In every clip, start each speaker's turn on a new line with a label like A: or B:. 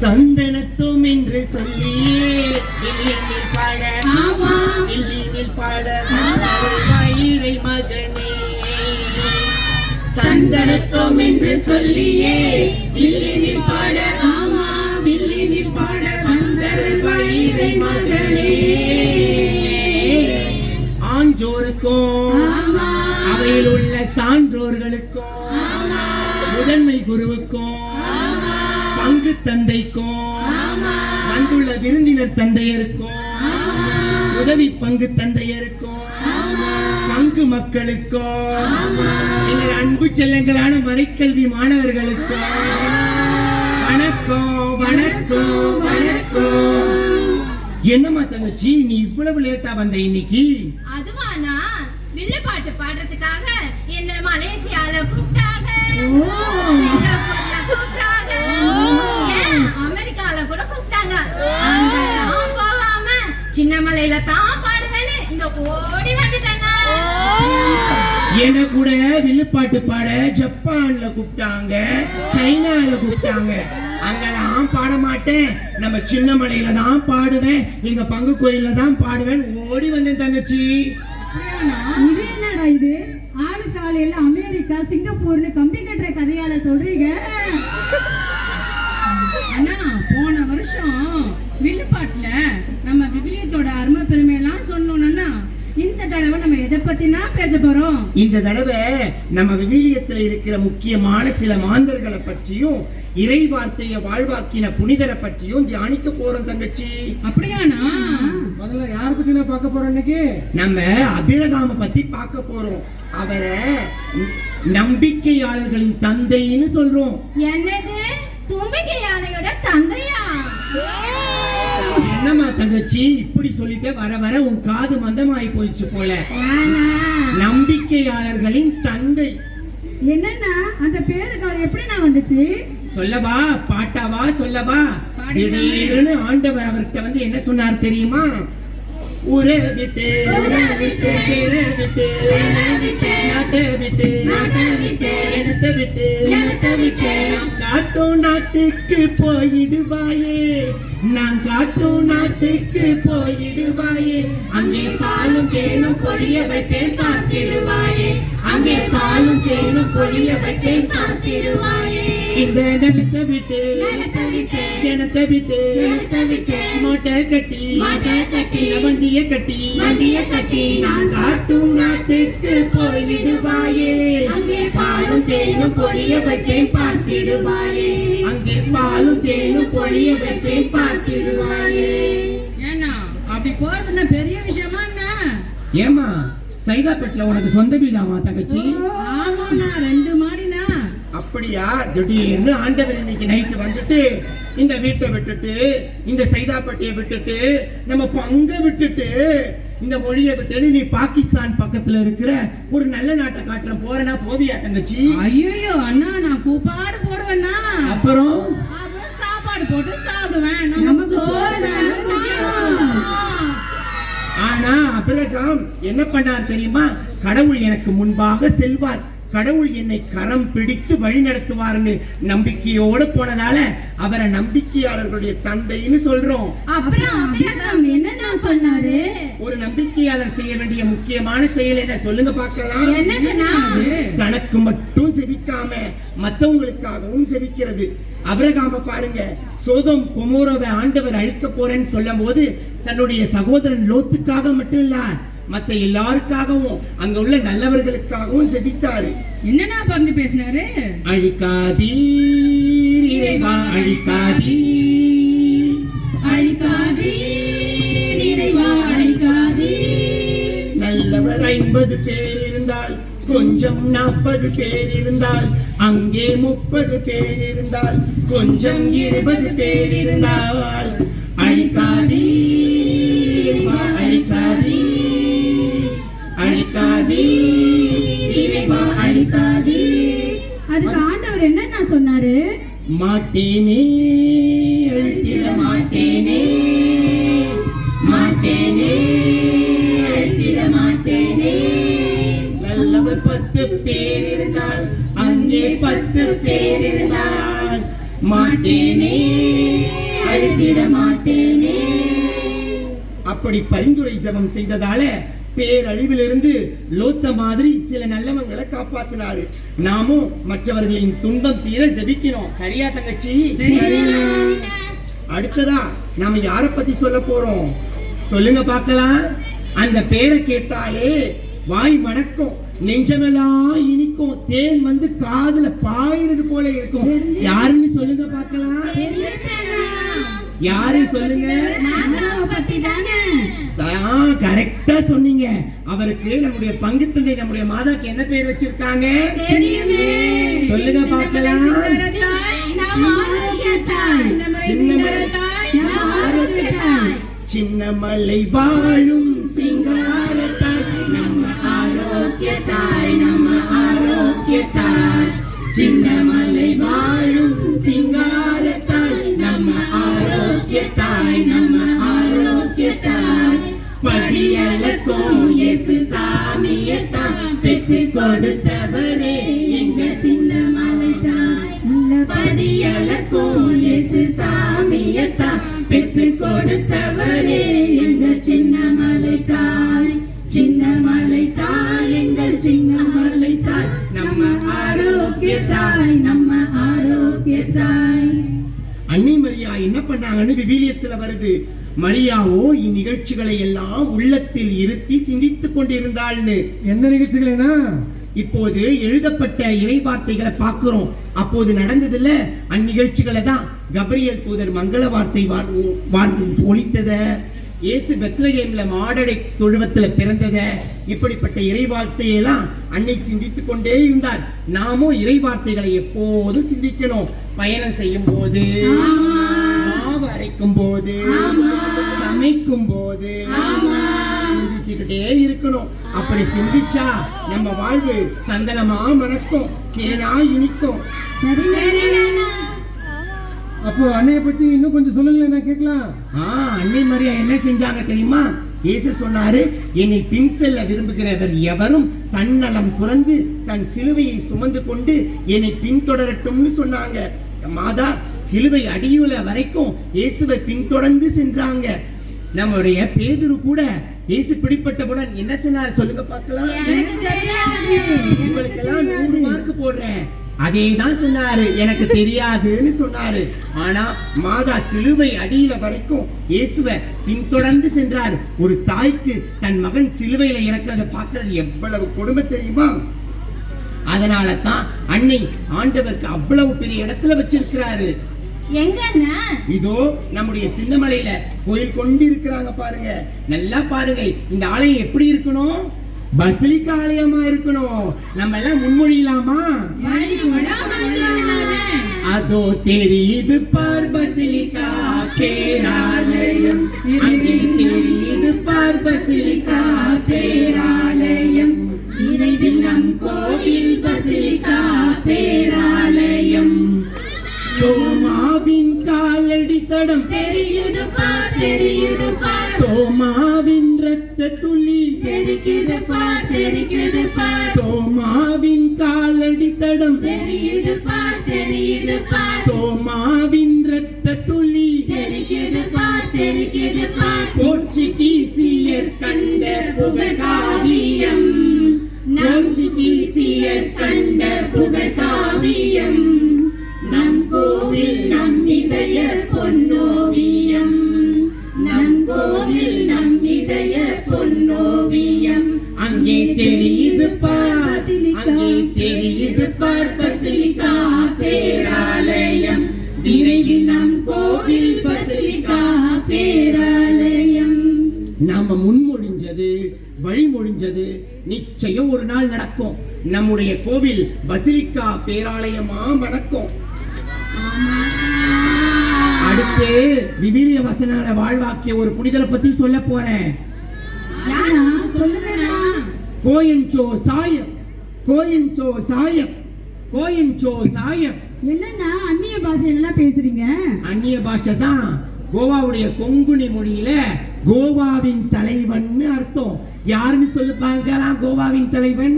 A: தந்தனத்தும் என்று சொல்லியே இல்லினில் பாட.
B: ஆமா.
A: இல்லினில் பாட. வயிறை மகனே.
B: தந்தனத்தோம் என்று சொல்லியே வில்லினில் பாட. ஆமா. வில்லினில் பாட. வந்தர் வயிறை மகளே
A: ஆஞ்சோருக்கும். அவையில் உள்ள சான்றோர்களுக்கும். முதன்மை குருவுக்கும். பங்கு தந்தைக்கும். வந்துள்ள விருந்தினர் தந்தையருக்கும். உதவி பங்கு தந்தையருக்கும். பங்கு மக்களுக்கும். எங்கள் அன்பு செல்லங்களான மறைக்கல்வி மாணவர்களுக்கும். வணக்கம் வணக்கம் வணக்கம். என்னம்மா தங்கச்சி நீ இவ்வளவு லேட்டா வந்த இன்னைக்கு?
C: அதுவானா? வில்லு பாட்டு பாடுறதுக்காக என்ன மலேசியால கூப்பிட்டாங்க. கூப்பிட்டாங்க. அமெரிக்கால கூட கூப்பிட்டாங்க. போகாம சின்ன மலையில தான் பாடுவேன்னு இங்க ஓடி வந்துட்டேங்க.
A: என்ன கூட வில்லுப்பாட்டு பாட ஜப்பான்ல கூப்பிட்டாங்க சைனால கூப்பிட்டாங்க. அங்கெல்லாம் பாட மாட்டேன். நம்ம சின்ன மலையில தான் பாடுவேன். எங்க பங்கு கோயில்ல தான் பாடுவேன். ஓடி வந்தேன் தங்கச்சி.
D: இது என்னடா இது? ஆளு காலையில அமெரிக்கா சிங்கப்பூர்னு கம்பி கட்டுற கதையால சொல்றீங்க.
E: அண்ணா போன வருஷம் வில்லுப்பாட்டுல நம்ம விவிலியத்தோட அருமை பெருமையெல்லாம் சொன்னோம்னா இந்த தடவை நம்ம எதை பத்தினா பேச போறோம்?
A: இந்த தடவை நம்ம விவிலியத்துல இருக்கிற முக்கியமான சில மாந்தர்களை பற்றியும் இறை வார்த்தையை வாழ்வாக்கின புனிதரை பற்றியும் தியானிக்க போறோம் தங்கச்சி.
E: அப்படியாண்ணா?
F: முதல்ல யார பத்தி நான் பார்க்க போறோம் இன்னைக்கு?
A: நம்ம அபிரகாம பத்தி பார்க்க போறோம். அவரை நம்பிக்கையாளர்களின் தந்தைன்னு சொல்றோம்.
C: என்னது? தும்பிக்கை யானையோட தந்தையா?
A: என்னம்மா தங்கச்சி இப்படி சொல்லிட்டு வர வர உன் காது மந்தமாயி போயிடுச்சு போல. நம்பிக்கையாளர்களின் தந்தை.
D: என்னன்னா அந்த பேருக்கு அவர் எப்படி நான் வந்துச்சு?
A: சொல்லவா? பாட்டாவா? சொல்லவா? திடீர்னு ஆண்டவர் அவர்கிட்ட வந்து என்ன சொன்னார் தெரியுமா? ஊரை விட்டு
C: விட்டு,
A: விட்டு நாட்டை விட்டு இடத்தை விட்டு
C: விட்டு.
A: காட்டும் நாட்டுக்கு போயிடுவாயே நான் காட்டும் நாட்டுக்கு போயிடுவாயே.
C: அங்கே பாலும் தேனும் பொழிய வைப்பேன் பார்த்திடுவாயே. அங்கே பாலும் தேனும் பொழிய வைப்பேன் பார்த்திடுவாயே.
A: இந்த நிலத்தை விட்டு
C: விட்டு
A: ஜனத்தை மூட்டை கட்டி
C: கட்டி
A: வண்டியை கட்டி.
C: வண்டிய கட்டி.
A: நான் காட்டும் நாட்டுக்கு போய்விடுவாயே.
C: அங்கே பாலும் தேனும் பொழிய வைப்பேன் பார்த்திடுவாயே.
A: அங்கே பாலும் தேனும் பொழிய வைப்பேன் பார்த்திடுவாயே
E: அப்படி போறதுன்னா பெரிய விஷயமா என்ன?
A: ஏமா சைதாப்பேட்டில் உனக்கு சொந்த வீடாமா தங்கச்சி?
E: ஆமாண்ணா ரெண்டு மாடினா
A: அப்படியா? திடீர்னு ஆண்டவர் இன்னைக்கு நைட்டு வந்துட்டு இந்த வீட்டை விட்டுட்டு இந்த சைதாப்பட்டியை விட்டுட்டு நம்ம பங்க விட்டுட்டு இந்த மொழியை விட்டுட்டு நீ பாகிஸ்தான் பக்கத்துல இருக்கிற ஒரு நல்ல நாட்டை காட்டுற போறனா போவியா தங்கச்சி?
E: ஐயோ அண்ணா நான் கூப்பாடு போடுவேண்ணா.
A: அப்புறம்?
E: சாப்பாடு போட்டு சாப்பிடுவேன்.
A: ஆனா அபிரகாம் என்ன பண்ணார் தெரியுமா? கடவுள் எனக்கு முன்பாக செல்வார். கடவுள் என்னை கரம் பிடித்து வழி நடத்துவார்னு நம்பிக்கையோடு போனதால அவரை நம்பிக்கையாளர்களுடைய தந்தைன்னு சொல்றோம்.
C: சொன்னாரு?
A: ஒரு நம்பிக்கையாளர் செய்ய வேண்டிய முக்கியமான செயல் என்ன? சொல்லுங்க பார்க்கலாம். தனக்கு மட்டும் செபிக்காம மத்தவங்களுக்காகவும் செபிக்கிறது. அபிரகாம பாருங்க சோதம் குமோரோவை ஆண்டவர் அழிக்க போறேன்னு சொல்லும் போது தன்னுடைய சகோதரன் லோத்துக்காக மட்டும் இல்ல மத்த எல்லாருக்காகவும் அங்க உள்ள நல்லவர்களுக்காகவும் செபித்தாரு
E: என்னண்ணா பறந்து பேசினாரு?
A: அழிக்காதீர் இறைவா. அழிக்காதீர்.
C: அழிக்காதீர் இறைவா. அழிக்காதீர்.
A: நல்லவர் ஐம்பது பேர் இருந்தால் கொஞ்சம் நாற்பது பேர் இருந்தால் அங்கே முப்பது பேர் இருந்தால் கொஞ்சம் இருபது பேர் இருந்தால் அழிக்காதீர். அழிக்காதீர்
C: இறைவா அழிக்காதீர்
D: அதுக்கு ஆண்டவர் என்ன நான் சொன்னாரு?
A: மாட்டேனே அழித்திட
C: மாட்டேனே. மாட்டேனே அழித்திட மாட்டேனே.
A: நல்லவர் பத்து பேர் இருந்தால் அங்கே பத்து பேர் இருந்தால் மாட்டேனே
C: அழுத்திட மாட்டேனே.
A: அப்படி பரிந்துரை ஜெபம் செய்ததால பேரழிவிலிருந்து லோத்த மாதிரி சில நல்லவங்களை காப்பாத்தினாரு. நாமும் மற்றவர்களின் துன்பம் தீர ஜெபிக்கணும் சரியா தங்கச்சி? அடுத்ததா நாம யார பத்தி சொல்ல போறோம்? சொல்லுங்க பார்க்கலாம். அந்த பேரை கேட்டாலே வாய் மணக்கும் நெஞ்சமெல்லாம் இனிக்கும். தேன் வந்து காதுல பாயிறது போல இருக்கும். யாருன்னு சொல்லுங்க பார்க்கலாம். யாரு சொல்லுங்க?
C: பத்தி தானே
A: கரெக்டா சொன்னீங்க. அவருக்கு நம்முடைய பங்கு தந்தை நம்முடைய மாதாக்கு என்ன பேர் வச்சிருக்காங்க? சொல்லுங்க பார்க்கலாம்.
C: ஆரோக்கியத்தாய்.
A: சின்னமலை வாழும் நம்ம
C: நம்ம ஆரோக்கியத்தாய். சின்னமலை வாழும் சிங்காரத்தாய். நம்ம ஆரோக்கியத்தாய் நம்ம ஆரோக்கியத்தாய். படியலக்கும் இயேசு சாமியத்தான் பெற்று கொடுத்தவரே. எங்க சின்னமலை தாய் படியலக்கும் இயேசு சாமியத்தான் பெற்று கொடுத்தவரே. எங்க சின்னமலை தாய் சின்னமலை தாய் எங்கள் சின்னமலை தாய் நம்ம ஆரோக்கியத்தாய் நம்ம ஆரோக்கியத்தாய்.
A: அன்னை மரியா என்ன பண்ணாங்கன்னு விவிலியத்துல வருது. மரியாவோ இந்நிகழ்ச்சிகளை எல்லாம் உள்ளத்தில் இருத்தி சிந்தித்துக் கொண்டிருந்தாள்னு.
F: எந்த நிகழ்ச்சிகளேனா
A: இப்போது எழுதப்பட்ட இறைவார்த்தைகளை பார்க்கிறோம். அப்போது நடந்ததுல அந்நிகழ்ச்சிகளை தான் கபரியல் தூதர் மங்கள வார்த்தை ஒலித்தத இயேசு பெத்லகேம்ல மாடடை தொழுவத்துல பிறந்தத இப்படிப்பட்ட இறைவார்த்தையெல்லாம் அன்னை சிந்தித்துக் கொண்டே இருந்தார். நாமும் இறைவார்த்தைகளை எப்போதும் சிந்திக்கணும். பயணம் செய்யும் போது அரைக்கும் போது சமைக்கும் போது சிந்திச்சுக்கிட்டே இருக்கணும். அப்படி சிந்திச்சா நம்ம வாழ்வு சந்தனமா மணக்கும் தேனா இனிக்கும்.
F: அப்போ அன்னைய பத்தி இன்னும் கொஞ்சம் சொல்லுங்களேன் நான் கேட்கலாம்?
A: ஆ அன்னை மரியா என்ன செஞ்சாங்க தெரியுமா? இயேசு சொன்னாரு என்னை பின் செல்ல விரும்புகிறவர் எவரும் தன்னலம் துறந்து தன் சிலுவையை சுமந்து கொண்டு என்னை பின்தொடரட்டும்னு சொன்னாங்க. மாதா சிலுவை அடியுல வரைக்கும் இயேசுவை பின்தொடர்ந்து சென்றாங்க. நம்முடைய பேதுரு கூட இயேசு பிடிப்பட்டவுடன் என்ன சொன்னார்? சொல்லுங்க பார்க்கலாம். உங்களுக்கெல்லாம் நூறு மார்க் போடுறேன். அதே தான் சொன்னாரு. எனக்கு தெரியாதுன்னு சொன்னாரு. ஆனா மாதா சிலுவை அடியில வரைக்கும் இயேசுவை பின்தொடர்ந்து சென்றார். ஒரு தாய்க்கு தன் மகன் சிலுவையில இறக்குறத பார்க்கிறது எவ்வளவு கொடுமை தெரியுமா? அதனால தான் அன்னை ஆண்டவருக்கு அவ்வளவு பெரிய இடத்துல வச்சிருக்கிறாரு. இதோ நம்முடைய சின்னமலையில கோயில் கொண்டு இருக்கிறாங்க பாருங்க. நல்லா பாருங்க இந்த ஆலயம் எப்படி இருக்கணும்? பசிலிக்கா ஆலயமா இருக்கணும். நம்ம எல்லாம் முன்மொழியலாமா? அதோ தெரியுது பார் பசிலிக்கா பேராலயம் அங்கே தெரியுது பார் பசிலிக்கா
C: பேராலயம் இறைவில் நம் கோயில்
A: தோமாவின் காலடி தடம். தோமாவின் ரத்த துளி. தோமாவின் காலடி தடம். தோமாவின் ரத்த துளி.
C: பார்
A: போர்ச்சுகீசியர் கண்ட புகழாவியம்
C: போர்ச்சுகீசியர் கண்ட புகழ்காவியம். நம் கோவில் நம் இதய பொன்னோவியம். நம் கோவில் நம் பொன்னோவியம்.
A: அங்கே தெரியுது பார் அங்கே தெரியுது பார்.
C: பசிலிக்கா பேராலயம். விரைவில் நம் கோவில் பசிலிக்கா பேராலயம்.
A: நாம முன்மொழிஞ்சது வழிமொழிஞ்சது நிச்சயம் ஒரு நாள் நடக்கும். நம்முடைய கோவில் பசிலிக்கா பேராலயமா நடக்கும் அடுத்து விவிலிய வசனங்களை வாழ்வாக்கிய ஒரு புனிதரை பத்தி சொல்ல போறேன். கோயன்சோ சாயம் கோயன்சோ சாயம் கோயன்சோ சாயம்
D: என்னன்னா அந்நிய பாஷையெல்லாம் பேசுறீங்க?
A: அந்நிய பாஷை தான் கோவாவுடைய கொங்குனி மொழியில கோவாவின் தலைவன்னு அர்த்தம். யாருன்னு சொல்லு பார்க்கலாம் கோவாவின் தலைவன்?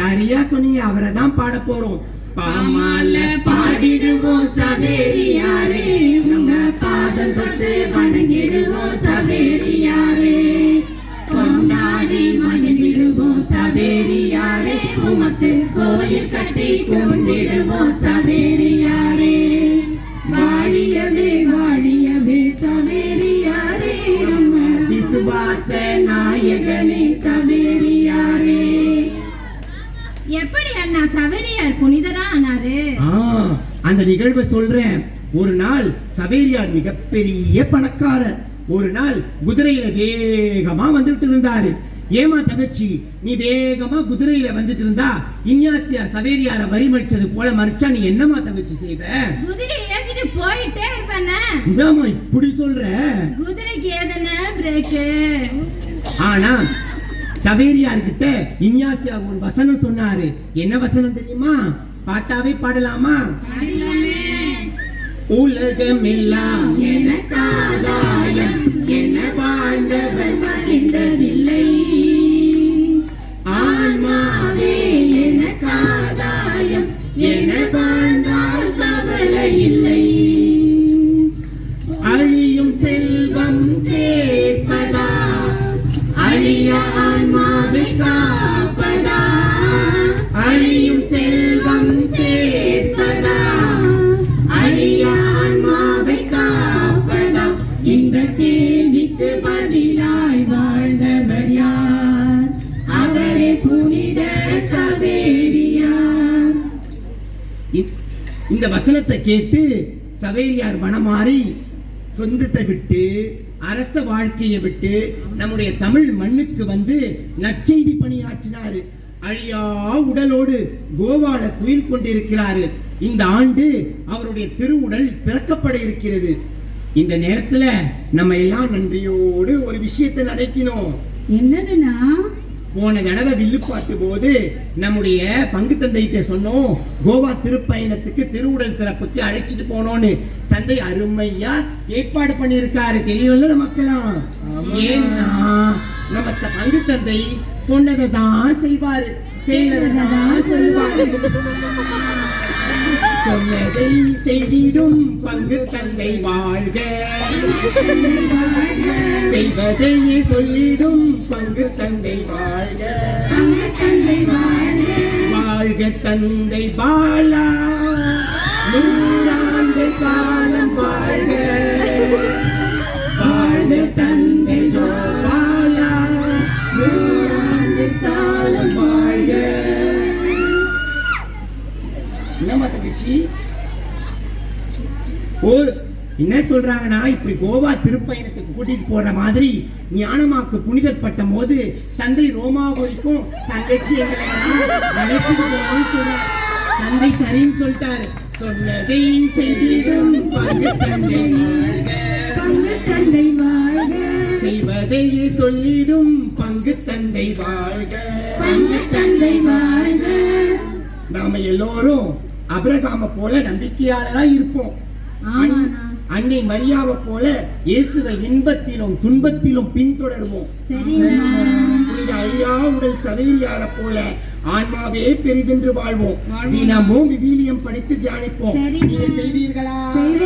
A: சரியா சொன்னீங்க அவரை தான் பாட போறோம். பாமால
C: பாடிடுவோம் சவேரியாரே. உங்க பாதம் தொட்டு வணங்கிடுவோம் சவேரியாரே. கொண்டாடி மகிழ்ந்திடுவோம் சவேரியாரே. உமக்கு கோயில் கட்டி கொண்டிடுவோம் சவேரியாரே. வாழியவே வாழியவே சவேரியாரே. நம்ம விசுவாச நாயகனே சவேரி
B: எப்படி அண்ணா சவேரியார் புனிதரா ஆனாரு
A: அந்த நிகழ்வை சொல்றேன். ஒரு நாள் சவேரியார் மிகப்பெரிய பணக்காரர். ஒரு நாள் குதிரையில வேகமா வந்துட்டு இருந்தாரு. ஏமா தங்கச்சி நீ வேகமா குதிரையில வந்துட்டு இருந்தா இன்யாசியார் சவேரியார வரி மறிச்சது போல மறிச்சா நீ என்னமா தங்கச்சி செய்வ?
B: குதிரை ஏத்திட்டு போயிட்டே இருப்பேனே
A: இதாம்மா இப்படி சொல்ற.
B: குதிரைக்கு ஏதன பிரேக்கு
A: ஆனா சவேரியார் கிட்ட இன்யாசியார் ஒரு வசனம் சொன்னாரு. என்ன வசனம் தெரியுமா? பாட்டாவே பாடலாமா? உலகமெல்லாம்
C: எனக்காதாயம் என வாழ்ந்தவர் மகிழ்ந்ததில்லை ஆன்மாவே எனக்காதாயம் என இந்த
A: வசனத்தை கேட்டு சவேரியார் மனமாறி சொந்தத்தை விட்டு அரச வாழ்க்கையை விட்டு நம்முடைய தமிழ் மண்ணுக்கு வந்து நற்செய்தி பணியாற்றினாரு. அழியா உடலோடு கோவால குயில் கொண்டிருக்கிறாரு. இந்த ஆண்டு அவருடைய திருவுடல் திறக்கப்பட இருக்கிறது. இந்த நேரத்துல நம்ம எல்லாம் நன்றியோடு ஒரு விஷயத்தை நடக்கணும்
D: என்னதுன்னா?
A: போன தடவை வில்லுப்பாட்டு போது நம்முடைய பங்கு தந்தைகிட்ட சொன்னோம் கோவா திருப்பயணத்துக்கு திருவுடல் திறப்புக்கு அழைச்சிட்டு போனோம்னு தந்தை அருமையா ஏற்பாடு பண்ணியிருக்காரு. தெரியல மக்களாம் ஏன்னா நம்ம பங்கு தந்தை சொன்னதை தான் செய்வாரு. செய்யறதை தான் சொல்வாரு சொன்னதை செய்திடும் பங்கு தந்தை வாழ்க. செய்வதையே சொல்லிடும் பங்கு தந்தை வாழ்க. வாழ்க தந்தை பாலா. நூறாண்டு காலம் வாழ்க. வாழ்க தந்தை ஓ என்ன சொல்றாங்கன்னா இப்படி கோவா திருப்பயணத்துக்கு கூட்டிட்டு போற மாதிரி ஞானமாக்கு புனிதர் பட்டம் போது தந்தை ரோமாபுரிக்கும் தங்கச்சி. தந்தை சரின்னு சொல்லிட்டாரு சொன்னதை செய்திடும். தந்தை வாழ்க செய்வதையே சொல்லிடும் பங்கு தந்தை வாழ்க
C: பங்கு தந்தை வாழ்க
A: நாம எல்லோரும் அபிரகாம போல நம்பிக்கையாளரா இருப்போம். அன்னை மரியாவை போல இயேசுவை இன்பத்திலும் துன்பத்திலும் பின்தொடர்வோம்.
B: சரிண்ணா.
A: புனித ஐயா உடல் சவேரியார போல ஆன்மாவே பெரிதென்று வாழ்வோம். தினமும் விவிலியம் படித்து தியானிப்போம். நீங்க செய்வீர்களா. நீங்க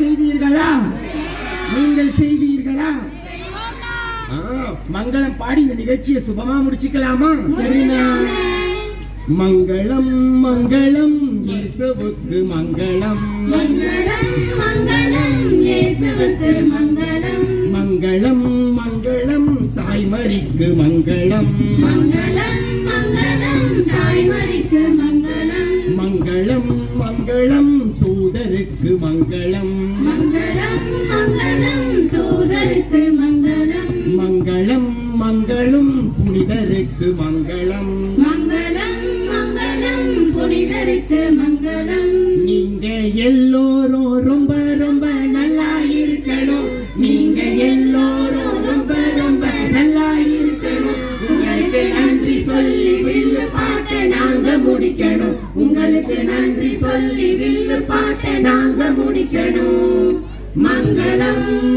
A: செய்வீர்களா? நீங்கள் செய்வீர்களா? மங்களம் பாடி இந்த நிகழ்ச்சியை சுபமா முடிச்சுக்கலாமா? மங்களம் மங்களம் மங்களம்
C: இயேசுவுக்கு மங்களம்.
A: மங்களம் மங்களம் தாய்மரிக்கு மங்களம்
C: மங்களம் மங்களம் தாய்மறிக்கு மங்களம்.
A: மங்களம் மங்களம் தூதருக்கு
C: மங்களம்.
A: நீங்க எல்லோரும் ரொம்ப ரொம்ப நல்லா இருக்கணும். நீங்க எல்லோரும் ரொம்ப ரொம்ப நல்லா இருக்கணும்.
C: உங்களுக்கு நன்றி சொல்லி வில்லு பாட்டை நாங்க முடிக்கணும். உங்களுக்கு நன்றி சொல்லி வில்லு பாட்டை நாங்க முடிக்கணும். மங்களம். மங்களம்